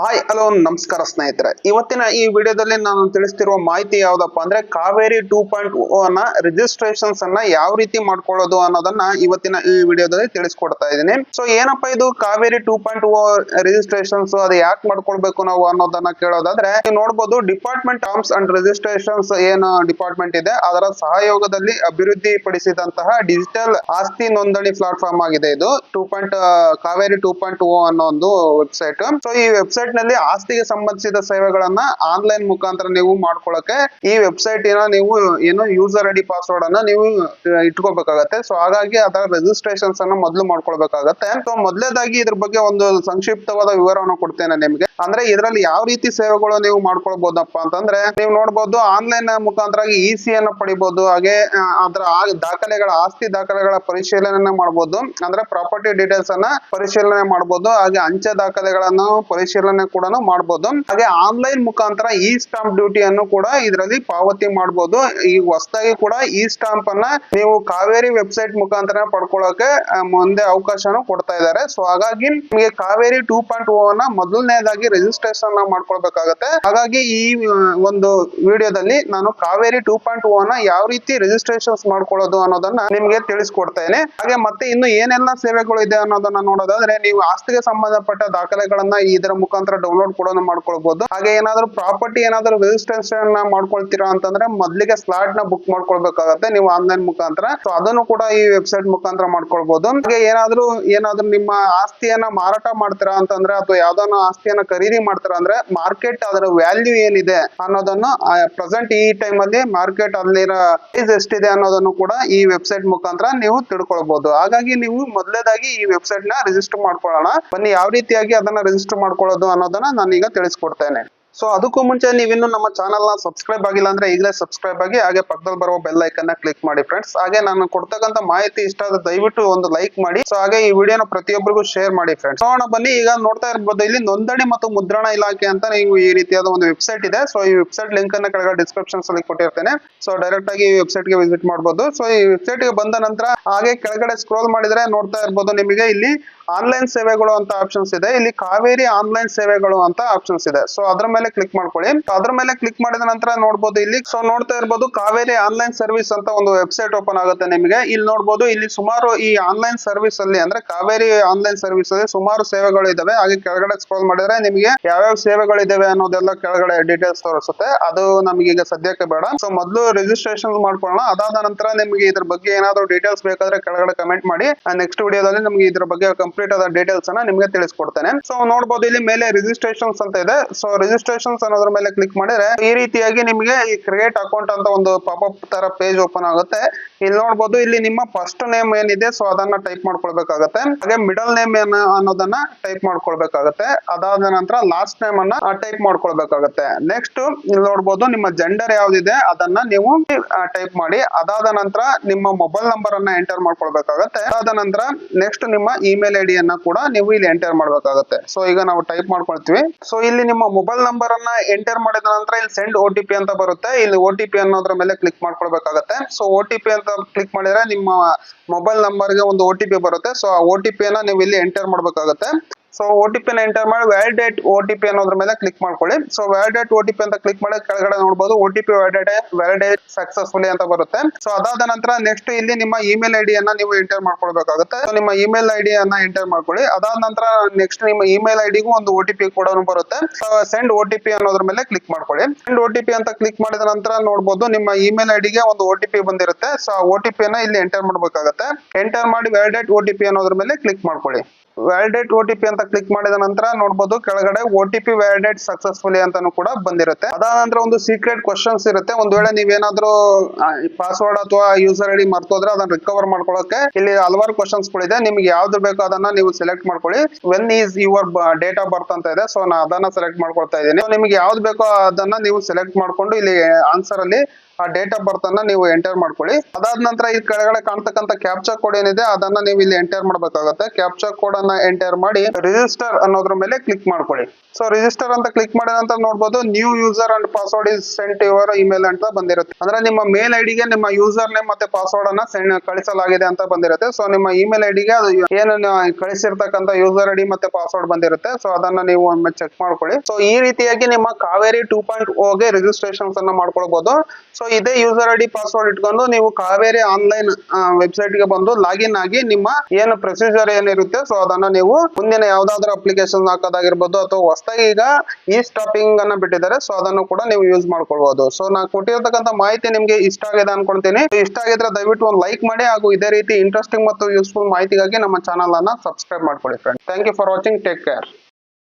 Hi hello ನಮಸ್ಕಾರ ಸ್ನೇಹಿತರೆ. ಇವತ್ತಿನ ಈ ವಿಡಿಯೋದಲ್ಲಿ ನಾನು ತಿಳಿಸ್ತಿರುವ ಮಾಹಿತಿ ಯಾವ್ದಪ್ಪ ಅಂದ್ರೆ ಕಾವೇರಿ ಟೂ ಪಾಯಿಂಟ್ನ ರಿಜಿಸ್ಟ್ರೇಷನ್ಸ್ ಅನ್ನ ಯಾವ ರೀತಿ ಮಾಡ್ಕೊಳ್ಳೋದು ಅನ್ನೋದನ್ನ ಇವತ್ತಿನ ಈ ವಿಡಿಯೋದಲ್ಲಿ ತಿಳಿಸ್ಕೊಡ್ತಾ ಇದ್ದೀನಿ. ಸೊ ಏನಪ್ಪ ಇದು Kaveri two point O registrations ಅದು ಯಾಕೆ ಮಾಡ್ಕೊಳ್ಬೇಕು ನಾವು ಅನ್ನೋದನ್ನ ಕೇಳೋದಾದ್ರೆ ನೋಡ್ಬೋದು ಡಿಪಾರ್ಟ್ಮೆಂಟ್ ಆರ್ಮ್ಸ್ ಅಂಡ್ ರಿಜಿಸ್ಟ್ರೇಷನ್ಸ್ ಏನು ಡಿಪಾರ್ಟ್ಮೆಂಟ್ ಇದೆ, ಅದರ ಸಹಯೋಗದಲ್ಲಿ ಅಭಿವೃದ್ಧಿ ಪಡಿಸಿದಂತಹ ಡಿಜಿಟಲ್ ಆಸ್ತಿ ನೋಂದಣಿ ಪ್ಲಾಟ್ಫಾರ್ಮ್ ಆಗಿದೆ ಇದು. Two point Kaveri two point O ಅನ್ನೋ ಒಂದು ವೆಬ್ಸೈಟ್ ಸೊ ಈ ವೆಬ್ಸೈಟ್ ನಲ್ಲಿ ಆಸ್ತಿಗೆ ಸಂಬಂಧಿಸಿದ ಸೇವೆಗಳನ್ನ ಆನ್ಲೈನ್ ಮುಖಾಂತರ ನೀವು ಮಾಡ್ಕೊಳಕ್ಕೆ ಈ ವೆಬ್ಸೈಟ್ ಏನೋ ನೀವು ಏನು ಯೂಸರ್ ಐಡಿ ಪಾಸ್ವರ್ಡ್ ಅನ್ನ ನೀವು ಇಟ್ಕೋಬೇಕಾಗತ್ತೆ. ಸೊ ಹಾಗಾಗಿ ಅದರ ರಿಜಿಸ್ಟ್ರೇಷನ್ಸ್ ಅನ್ನ ಮೊದಲು ಮಾಡ್ಕೊಳ್ಬೇಕಾಗತ್ತೆ. ಸೊ ಮೊದಲೇದಾಗಿ ಇದ್ರ ಬಗ್ಗೆ ಒಂದು ಸಂಕ್ಷಿಪ್ತವಾದ ವಿವರವನ್ನು ಕೊಡ್ತೇನೆ ನಿಮ್ಗೆ. ಅಂದ್ರೆ ಇದರಲ್ಲಿ ಯಾವ ರೀತಿ ಸೇವೆಗಳು ನೀವು ಮಾಡ್ಕೊಳ್ಬಹುದಪ್ಪ ಅಂತಂದ್ರೆ ನೀವು ನೋಡ್ಬೋದು ಆನ್ಲೈನ್ ಮುಖಾಂತರ ಇ ಸಿ ಅನ್ನ ಪಡಿಬಹುದು ಹಾಗೆ ಅದರ ದಾಖಲೆಗಳ, ಆಸ್ತಿ ದಾಖಲೆಗಳ ಪರಿಶೀಲನೆ ಮಾಡಬಹುದು ಅಂದ್ರೆ ಪ್ರಾಪರ್ಟಿ ಡೀಟೇಲ್ಸ್ ಅನ್ನ ಪರಿಶೀಲನೆ ಮಾಡಬಹುದು ಹಾಗೆ ಅಂಚೆ ದಾಖಲೆಗಳನ್ನು ಪರಿಶೀಲನೆ ಕೂಡ ಮಾಡಬಹುದು ಹಾಗೆ ಆನ್ಲೈನ್ ಮುಖಾಂತರ ಇ ಸ್ಟಾಂಪ್ ಡ್ಯೂಟಿಯನ್ನು ಕೂಡ ಇದರಲ್ಲಿ ಪಾವತಿ ಮಾಡಬಹುದು ಈ ಹೊಸದಾಗಿ ಕೂಡ ಇ ಸ್ಟಾಂಪ್ ಅನ್ನ ನೀವು ಕಾವೇರಿ ವೆಬ್ಸೈಟ್ ಮುಖಾಂತರ ಪಡ್ಕೊಳ್ಳೋಕೆ ಮುಂದೆ ಅವಕಾಶನು ಕೊಡ್ತಾ ಇದ್ದಾರೆ, ಸೊ ಹಾಗಾಗಿ ನಿಮಗೆ ಕಾವೇರಿ ಟೂ ಪಾಯಿಂಟ್ ಓ ಅನ್ನ ಮೊದಲನೇದಾಗಿ ರಿಜಿಸ್ಟ್ರೇಷನ್ ಮಾಡ್ಕೊಳ್ಬೇಕಾಗತ್ತೆ. ಹಾಗಾಗಿ ಈ ಒಂದು ವಿಡಿಯೋದಲ್ಲಿ ನಾನು ಕಾವೇರಿ ಟೂ ಪಾಯಿಂಟ್ ಓ ನ ಯಾವ ರೀತಿ ರಿಜಿಸ್ಟ್ರೇಷನ್ ಮಾಡ್ಕೊಳ್ಳೋದು ಅನ್ನೋದನ್ನ ನಿಮ್ಗೆ ತಿಳಿಸ್ಕೊಡ್ತೇನೆ. ಹಾಗೆ ಮತ್ತೆ ಇನ್ನು ಏನೆಲ್ಲ ಸೇವೆಗಳು ಇದೆ ಅನ್ನೋದನ್ನ ನೋಡೋದಾದ್ರೆ ನೀವು ಆಸ್ತಿಗೆ ಸಂಬಂಧಪಟ್ಟ ದಾಖಲೆಗಳನ್ನ ಇದರ ಮುಖಾಂತರ ಡೌನ್ಲೋಡ್ ಕೂಡ ಮಾಡ್ಕೊಳ್ಬಹುದು ಹಾಗೆ ಏನಾದ್ರು ಪ್ರಾಪರ್ಟಿ ಏನಾದ್ರು ರಿಜಿಸ್ಟ್ರೇಷನ್ ಮಾಡ್ಕೊಳ್ತೀರಾ ಅಂತಂದ್ರೆ ಮೊದ್ಲಿಗೆ ಸ್ಲಾಟ್ನ ಬುಕ್ ಮಾಡ್ಕೊಳ್ಬೇಕಾಗತ್ತೆ ನೀವು ಆನ್ಲೈನ್ ಮುಖಾಂತರ. ಸೊ ಅದನ್ನು ಕೂಡ ಈ ವೆಬ್ಸೈಟ್ ಮುಖಾಂತರ ಮಾಡ್ಕೊಳ್ಬಹುದು ಹಾಗೆ ಏನಾದ್ರು ಏನಾದ್ರು ನಿಮ್ಮ ಆಸ್ತಿಯನ್ನ ಮಾರಾಟ ಮಾಡ್ತೀರಾ ಅಂತಂದ್ರೆ ಅಥವಾ ಯಾವ್ದಾನ ಆಸ್ತಿಯನ್ನ ಖರೀದಿ ಮಾಡ್ತಾರ ಅಂದ್ರೆ ಮಾರ್ಕೆಟ್ ಅದರ ವ್ಯಾಲ್ಯೂ ಏನಿದೆ ಅನ್ನೋದನ್ನು ಪ್ರೆಸೆಂಟ್ ಈ ಟೈಮ್ ಅಲ್ಲಿ ಮಾರ್ಕೆಟ್ ಅಲ್ಲಿರೋ ಪ್ರೈಸ್ ಎಷ್ಟಿದೆ ಅನ್ನೋದನ್ನು ಕೂಡ ಈ ವೆಬ್ಸೈಟ್ ಮುಖಾಂತರ ನೀವು ತಿಳ್ಕೊಳ್ಬಹುದು ಹಾಗಾಗಿ ನೀವು ಮೊದಲೇದಾಗಿ ಈ ವೆಬ್ಸೈಟ್ನ ರಿಜಿಸ್ಟರ್ ಮಾಡ್ಕೊಳ್ಳೋಣ. ಬನ್ನಿ, ಯಾವ ರೀತಿಯಾಗಿ ಅದನ್ನ ರಿಜಿಸ್ಟರ್ ಮಾಡ್ಕೊಳ್ಳೋದು ಅನ್ನೋದನ್ನ ನಾನೀಗ ತಿಳಿಸ್ಕೊಡ್ತೇನೆ. ಸೊ ಅದಕ್ಕೂ ಮುಂಚೆ ನೀವಿನ್ನು ನಮ್ಮ ಚಾನಲ್ನ ಸಬ್ಸ್ಕ್ರೈಬ್ ಆಗಿಲ್ಲ ಅಂದ್ರೆ ಈಗಲೇ ಸಬ್ಸ್ಕ್ರೈಬ್ ಆಗಿ, ಹಾಗೆ ಪಕ್ಕದಲ್ಲಿ ಬರುವ ಬೆಲ್ ಐಕನ್ನ ಕ್ಲಿಕ್ ಮಾಡಿ ಫ್ರೆಂಡ್ಸ್ ಹಾಗೆ ನಾನು ಕೊಡ್ತಕ್ಕಂತ ಮಾಹಿತಿ ಇಷ್ಟ ಆದ್ರೆ ದಯವಿಟ್ಟು ಒಂದು ಲೈಕ್ ಮಾಡಿ. ಸೊ ಹಾಗೆ ಈ ವಿಡಿಯೋನ ಪ್ರತಿಯೊಬ್ಬರಿಗೂ ಶೇರ್ ಮಾಡಿ ಫ್ರೆಂಡ್ಸ್ ನೋಡೋಣ, ಬನ್ನಿ. ಈಗ ನೋಡ್ತಾ ಇರ್ಬೋದು, ಇಲ್ಲಿ ನೋಂದಣಿ ಮತ್ತು ಮುದ್ರಣ ಇಲಾಖೆ ಅಂತ ನೀವು ಈ ರೀತಿಯಾದ ಒಂದು ವೆಬ್ಸೈಟ್ ಇದೆ. ಸೊ ಈ ವೆಬ್ಸೈಟ್ ಲಿಂಕ್ ಅನ್ನ ಕೆಳಗಡೆ ಡಿಸ್ಕ್ರಿಪ್ಷನ್ಸ್ ಅಲ್ಲಿ ಕೊಟ್ಟಿರ್ತೇನೆ. ಸೊ ಡೈರೆಕ್ಟ್ ಆಗಿ ಈ ವೆಬ್ಸೈಟ್ಗೆ ವಿಸಿಟ್ ಮಾಡಬಹುದು ಸೊ ಈ ವೆಬ್ಸೈಟ್ಗೆ ಬಂದ ನಂತರ ಹಾಗೆ ಕೆಳಗಡೆ ಸ್ಕ್ರೋಲ್ ಮಾಡಿದ್ರೆ ನೋಡ್ತಾ ಇರ್ಬೋದು ನಿಮಗೆ. ಇಲ್ಲಿ ಆನ್ಲೈನ್ ಸೇವೆಗಳು ಅಂತ ಆಪ್ಷನ್ಸ್ ಇದೆ. ಇಲ್ಲಿ ಕಾವೇರಿ ಆನ್ಲೈನ್ ಸೇವೆಗಳು ಅಂತ ಆಪ್ಷನ್ಸ್ ಇದೆ. ಸೊ ಅದ್ರ ಮೇಲೆ ಕ್ಲಿಕ್ ಮಾಡ್ಕೊಳ್ಳಿ. ಅದ್ರ ಮೇಲೆ ಕ್ಲಿಕ್ ಮಾಡಿದ ನಂತರ ನೋಡಬಹುದು ಇಲ್ಲಿ. ಸೊ ನೋಡ್ತಾ ಇರಬಹುದು ಕಾವೇರಿ ಆನ್ಲೈನ್ ಸರ್ವಿಸ್ ಅಂತ ಒಂದು ವೆಬ್ಸೈಟ್ ಓಪನ್ ಆಗುತ್ತೆ ನಿಮಗೆ. ಇಲ್ಲಿ ನೋಡಬಹುದು ಇಲ್ಲಿ ಸುಮಾರು ಈ ಆನ್ಲೈನ್ ಸರ್ವಿಸ್ ಅಲ್ಲಿ ಅಂದ್ರೆ ಕಾವೇರಿ ಆನ್ಲೈನ್ ಸರ್ವಿಸ್ ಅಲ್ಲಿ ಸುಮಾರು ಸೇವೆಗಳು ಇದಾವೆ. ಹಾಗೆ ಕೆಳಗಡೆ ಸ್ಕ್ರೋಲ್ ಮಾಡಿದ್ರೆ ನಿಮಗೆ ಯಾವ್ಯಾವ ಸೇವೆಗಳು ಇದಾವೆ ಅನ್ನೋದೆಲ್ಲ ಕೆಳಗಡೆ ಡೀಟೇಲ್ಸ್ ತೋರಿಸುತ್ತೆ. ಅದು ನಮಗೆ ಈಗ ಸದ್ಯಕ್ಕೆ ಬೇಡ. ಸೊ ಮೊದಲು ರಿಜಿಸ್ಟ್ರೇಷನ್ ಮಾಡ್ಕೊಳ್ಳೋಣ. ಅದಾದ ನಂತರ ನಿಮಗೆ ಇದ್ರ ಬಗ್ಗೆ ಏನಾದ್ರು ಡೀಟೇಲ್ಸ್ ಬೇಕಾದ್ರೆ ಕೆಳಗಡೆ ಕಮೆಂಟ್ ಮಾಡಿ. ನೆಕ್ಸ್ಟ್ ವಿಡಿಯೋದಲ್ಲಿ ನಮಗೆ ಇದ್ರ ಬಗ್ಗೆ ಕಂಪ್ಲೀಟ್ ಆದ ಡೀಟೇಲ್ಸ್ ಅನ್ನ ನಿಮಗೆ ತಿಳಿಸ್ಕೊಡ್ತೇನೆ. ಸೊ ನೋಡಬಹುದು ಇಲ್ಲಿ ಮೇಲೆ ರಿಜಿಸ್ಟ್ರೇಷನ್ಸ್ ಅಂತ ಇದೆ. ಸೊ ರಿಜಿಸ್ಟ್ರೇಷನ್ಸ್ ಅನ್ನೋದ್ರ ಮೇಲೆ ಕ್ಲಿಕ್ ಮಾಡಿದ್ರೆ ಈ ರೀತಿಯಾಗಿ ನಿಮಗೆ ಈ ಕ್ರಿಯೇಟ್ ಅಕೌಂಟ್ ಅಂತ ಒಂದು ಪಾಪಪ್ ತರ ಪೇಜ್ ಓಪನ್ ಆಗುತ್ತೆ. ಇಲ್ಲಿ ನೋಡಬಹುದು ಇಲ್ಲಿ ನಿಮ್ಮ ಫಸ್ಟ್ ನೇಮ್ ಏನಿದೆ ಸೊ ಅದನ್ನ ಟೈಪ್ ಮಾಡ್ಕೊಳ್ಬೇಕಾಗತ್ತೆ. ಹಾಗೆ ಮಿಡಲ್ ನೇಮ್ ಏನ ಅನ್ನೋದನ್ನ ಟೈಪ್ ಮಾಡ್ಕೊಳ್ಬೇಕಾಗತ್ತೆ. ಅದಾದ ನಂತರ ಲಾಸ್ಟ್ ನೇಮ್ ಅನ್ನ ಟೈಪ್ ಮಾಡ್ಕೊಳ್ಬೇಕಾಗತ್ತೆ. ನೆಕ್ಸ್ಟ್ ಇಲ್ಲಿ ನೋಡಬಹುದು ನಿಮ್ಮ ಜೆಂಡರ್ ಯಾವ್ದಿದೆ, ಅದನ್ನ ನೀವು ಟೈಪ್ ಮಾಡಿ. ಅದಾದ ನಂತರ ನಿಮ್ಮ ಮೊಬೈಲ್ ನಂಬರ್ ಅನ್ನ ಎಂಟರ್ ಮಾಡ್ಕೊಳ್ಬೇಕಾಗತ್ತೆ. ಅದಾದ ನಂತರ ನೆಕ್ಸ್ಟ್ ನಿಮ್ಮ ಇಮೇಲ್ ಐ ಅನ್ನ ಕೂಡ ನೀವು ಇಲ್ಲಿ ಎಂಟರ್ ಮಾಡಬೇಕಾಗುತ್ತೆ. ಸೊ ಈಗ ನಾವು ಟೈಪ್ ಮಾಡ್ಕೊಳ್ತೀವಿ. ಸೊ ಇಲ್ಲಿ ನಿಮ್ಮ ಮೊಬೈಲ್ ನಂಬರ್ ಅನ್ನ ಎಂಟರ್ ಮಾಡಿದ ನಂತರ ಇಲ್ಲಿ ಸೆಂಡ್ ಓ ಅಂತ ಬರುತ್ತೆ. ಇಲ್ಲಿ ಓ ಟಿ ಅನ್ನೋದ್ರ ಮೇಲೆ ಕ್ಲಿಕ್ ಮಾಡ್ಕೊಳ್ಬೇಕಾಗತ್ತೆ. ಸೊ ಓ ಅಂತ ಕ್ಲಿಕ್ ಮಾಡಿದ್ರೆ ನಿಮ್ಮ ಮೊಬೈಲ್ ನಂಬರ್ಗೆ ಒಂದು ಓ ಬರುತ್ತೆ. ಸೊ ಆ ಓ ಟಿ ನೀವು ಇಲ್ಲಿ ಎಂಟರ್ ಮಾಡ್ಬೇಕಾಗತ್ತೆ. ಸೊ ಓ ಟಿ ಪಿನ ಎಂಟರ್ ಮಾಡಿ ವ್ಯಾಲಿಡೇಟ್ ಓ ಟಿ ಪಿ ಅನ್ನೋದ್ರ ಮೇಲೆ ಕ್ಲಿಕ್ ಮಾಡ್ಕೊಳ್ಳಿ so validate O T P ಅಂತ ಕ್ಲಿಕ್ ಮಾಡಿ ಕೆಳಗಡೆ ನೋಡಬಹುದು O T P validate validate successfully ಅಂತ ಬರುತ್ತೆ ಸೊ ಅದಾದ ನಂತರ ನೆಕ್ಸ್ಟ್ ಇಲ್ಲಿ ನಿಮ್ಮ ಇಮೇಲ್ ಐಡಿ ಅನ್ನ ನೀವು ಎಂಟರ್ ಮಾಡ್ಕೊಳ್ಬೇಕಾಗುತ್ತೆ ನಿಮ್ಮ ಇಮೇಲ್ ಐ ಅನ್ನ ಎಂಟರ್ ಮಾಡ್ಕೊಳ್ಳಿ ಅದಾದ ನಂತರ ನೆಕ್ಸ್ಟ್ ನಿಮ್ಮ ಇಮೇಲ್ ಐಡಿಗೂ ಡಿಗೂ ಒಂದು ಓ ಟಿ ಪಿ ಕೂಡ ಬರುತ್ತೆ ಸೆಂಡ್ ಓ ಟಿ ಪಿ ಅನ್ನೋದ್ರ ಮೇಲೆ ಕ್ಲಿಕ್ ಮಾಡ್ಕೊಳ್ಳಿ ಸೆಂಡ್ ಓ ಟಿ ಪಿ ಅಂತ ಕ್ಲಿಕ್ ಮಾಡಿದ ನಂತರ ನೋಡಬಹುದು ನಿಮ್ಮ ಇಮೇಲ್ ಐಡಿಗೆ ಡಿಗೆ ಒಂದು ಓ ಟಿ ಪಿ ಬಂದಿರುತ್ತೆ ಸೊ ಆ ಓ ಟಿ ಪಿ ಇಲ್ಲಿ ಎಂಟರ್ ಮಾಡ್ಬೇಕಾಗುತ್ತೆ ಎಂಟರ್ ಮಾಡಿ ವ್ಯಾಲಿಡೇಟ್ ಓ ಟಿ ಪಿ ಅನ್ನೋದ್ರ ಮೇಲೆ ಕ್ಲಿಕ್ ಮಾಡ್ಕೊಳ್ಳಿ ವ್ಯಾಲಿಡೇಟ್ ಓ ಟಿ ಪಿ ಅಂತ ಕ್ಲಿಕ್ ಮಾಡಿದ ನಂತರ ನೋಡಬಹುದು ಕೆಳಗಡೆ O T P validate successfully ಅಂತಾನು ಕೂಡ ಬಂದಿರುತ್ತೆ. ಅದಾದ ನಂತರ ಒಂದು ಸೀಕ್ರೆಟ್ ಕ್ವಶನ್ಸ್ ಇರುತ್ತೆ. ಒಂದ್ ವೇಳೆ ನೀವೇನಾದ್ರೂ ಪಾಸ್ವರ್ಡ್ ಅಥವಾ ಯೂಸರ್ ಐಡಿ ಮರ್ತೋದ್ರೆ ಅದನ್ನ ರಿಕವರ್ ಮಾಡ್ಕೊಳ್ಳೋಕೆ ಇಲ್ಲಿ ಹಲವಾರು ಕ್ವಶನ್ಸ್ ಗಳಿದೆ. ನಿಮ್ಗೆ ಯಾವ್ದು ಬೇಕೋ ಅದನ್ನ ನೀವು ಸೆಲೆಕ್ಟ್ ಮಾಡ್ಕೊಳ್ಳಿ. When is your date of birth ಅಂತ ಇದೆ. ಸೊ ನಾ ಅದನ್ನ ಸೆಲೆಕ್ಟ್ ಮಾಡ್ಕೊಳ್ತಾ ಇದ್ದೀನಿ. ನಿಮ್ಗೆ ಯಾವ್ದು ಬೇಕೋ ಅದನ್ನ ನೀವು ಸೆಲೆಕ್ಟ್ ಮಾಡ್ಕೊಂಡು ಇಲ್ಲಿ ಆನ್ಸರ್ ಅಲ್ಲಿ ಆ ಡೇಟ್ ಆಫ್ ಬರ್ತ್ ಅನ್ನ ನೀವು ಎಂಟರ್ ಮಾಡ್ಕೊಳ್ಳಿ. ಅದಾದ ನಂತರ ಈ ಕೆಳಗಡೆ ಕಾಣ್ತಕ್ಕಂಥ ಕ್ಯಾಪ್ಚಾ ಕೋಡ್ ಏನಿದೆ, ಅದನ್ನ ನೀವು ಇಲ್ಲಿ ಎಂಟರ್ ಮಾಡಬೇಕಾಗುತ್ತೆ. ಕ್ಯಾಪ್ಚಾ ಕೋಡ್ ಅನ್ನ ಎಂಟರ್ ಮಾಡಿ ರಿಜಿಸ್ಟರ್ ಅನ್ನೋದ್ರ ಮೇಲೆ ಕ್ಲಿಕ್ ಮಾಡ್ಕೊಳ್ಳಿ. ಸೊ ರಿಜಿಸ್ಟರ್ ಅಂತ ಕ್ಲಿಕ್ ಮಾಡಿದ ನಂತರ ನೋಡ್ಬೋದು new user and password is sent your email ಅಂತ ಬಂದಿರುತ್ತೆ. ಅಂದ್ರೆ ನಿಮ್ಮ ಮೇಲ್ ಐಡಿಗೆ ನಿಮ್ಮ ಯೂಸರ್ ನೇಮ್ ಮತ್ತೆ ಪಾಸ್ವರ್ಡ್ ಅನ್ನ ಕಳಿಸಲಾಗಿದೆ ಅಂತ ಬಂದಿರುತ್ತೆ. ಸೊ ನಿಮ್ಮ ಇಮೇಲ್ ಐಡಿಗೆ ಅದು ಏನು ಕಳಿಸಿರ್ತಕ್ಕಂಥ ಯೂಸರ್ ಐಡಿ ಮತ್ತೆ ಪಾಸ್ವರ್ಡ್ ಬಂದಿರುತ್ತೆ. ಸೊ ಅದನ್ನ ನೀವು ಒಮ್ಮೆ ಚೆಕ್ ಮಾಡ್ಕೊಳ್ಳಿ. ಸೊ ಈ ರೀತಿಯಾಗಿ ನಿಮ್ಮ ಕಾವೇರಿ ಟೂ ಪಾಯಿಂಟ್ ಓಗೆ ರಿಜಿಸ್ಟ್ರೇಷನ್ಸ್ ಅನ್ನ ಮಾಡ್ಕೊಳ್ಬಹುದು ಸೊ ಇದೇ ಯೂಸರ್ ಐಡಿ ಪಾಸ್ವರ್ಡ್ ಇಟ್ಕೊಂಡು ನೀವು ಕಾವೇರಿ ಆನ್ಲೈನ್ ವೆಬ್ಸೈಟ್ಗೆ ಬಂದು ಲಾಗಿನ್ ಆಗಿ ನಿಮ್ಮ ಏನು ಪ್ರೊಸೀಜರ್ ಏನಿರುತ್ತೆ ಸೊ ಅದನ್ನ ನೀವು ಮುಂದಿನ ಯಾವ್ದಾದ್ರು ಅಪ್ಲಿಕೇಶನ್ ಹಾಕೋದಾಗಿರ್ಬೋದು ಅಥವಾ ಹೊಸದಾಗಿ ಈಗ ಈ ಸ್ಟಾಪಿಂಗ್ ಅನ್ನ ಬಿಟ್ಟಿದ್ದಾರೆ ಸೊ ಅದನ್ನು ಕೂಡ ನೀವು ಯೂಸ್ ಮಾಡ್ಕೊಳ್ಬಹುದು ಸೊ ನಾ ಕೊಟ್ಟಿರ್ತಕ್ಕಂಥ ಮಾಹಿತಿ ನಿಮ್ಗೆ ಇಷ್ಟ ಆಗಿದೆ ಅನ್ಕೊಂತೀನಿ. ಇಷ್ಟ ಆಗಿದ್ರೆ ದಯವಿಟ್ಟು ಒಂದು ಲೈಕ್ ಮಾಡಿ ಹಾಗೂ ಇದೇ ರೀತಿ ಇಂಟ್ರೆಸ್ಟಿಂಗ್ ಮತ್ತು ಯೂಸ್ಫುಲ್ ಮಾಹಿತಿಗಾಗಿ ನಮ್ಮ ಚಾನಲ್ ಅನ್ನ ಸಬ್ಸ್ಕ್ರೈಬ್ ಮಾಡ್ಕೊಳ್ಳಿ friend thank you for watching take care